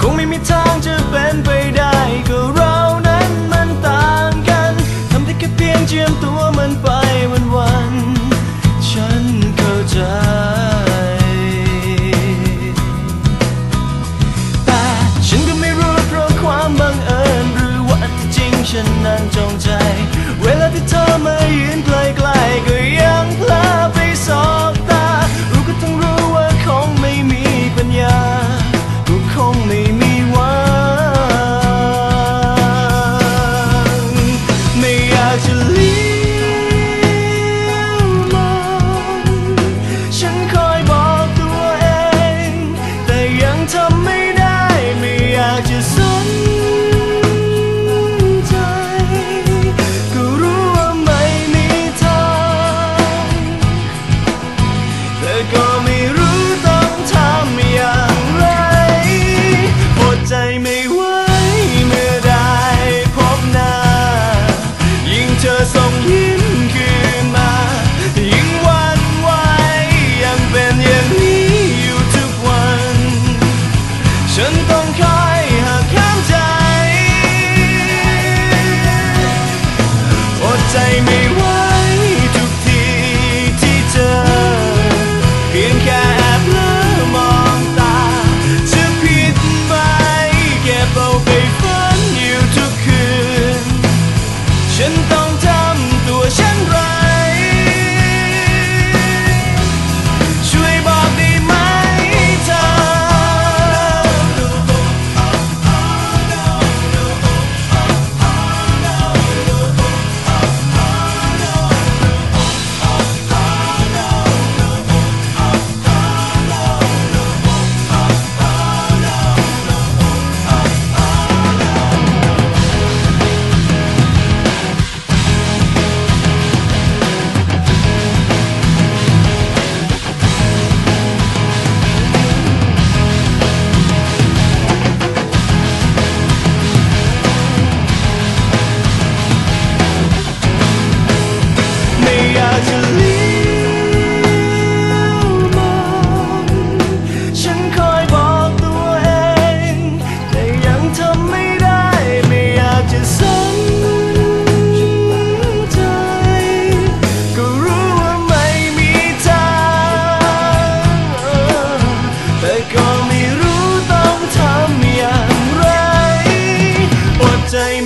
คงไม่มีทางจะเป็นไปได้ ก็เรานั้นมันต่างกัน ทำได้แค่เพียงเจียมตัว to leave. 这一